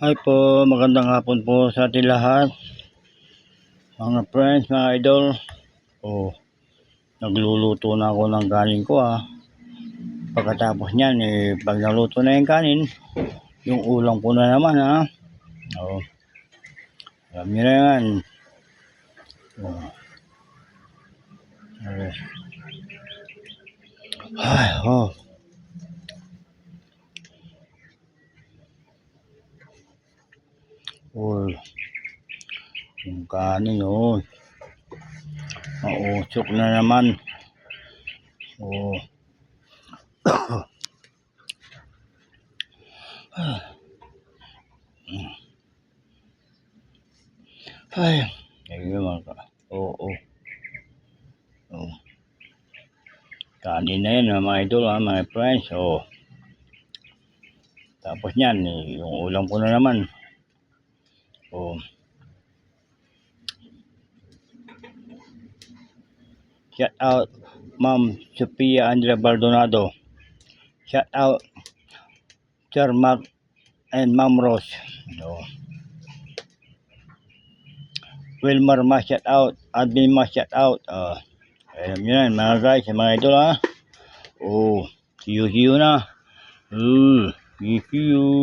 Hi po, magandang hapon po sa ating lahat. Mga friends, mga idol. Oh, nagluluto na ako ng kanin ko ah. Pagkatapos niyan, eh, pag naluto na yung kanin, yung ulam ko na naman ah. Oh. Alam niyo na yan. Oh. Ay, oh. Uy. Yung kanin oh. Mausok na naman. Oh. Ay. Ayun naman ka. Oo. Oh, oh. Kanin na yan ah, mga idol ha, mga friends. Oh. Tapos niyan, eh, yung ulam ko na naman. Oh. Shout out Ma'am Sophia Andrea Baldonado. Shout out Sir Mark and Ma'am Rose. No. Wilmar Ma shout out. Admin Ma shout out. Uh, alam nyo na mga guys, mga idol ha. Oh, see you, see you na. Uh, see you.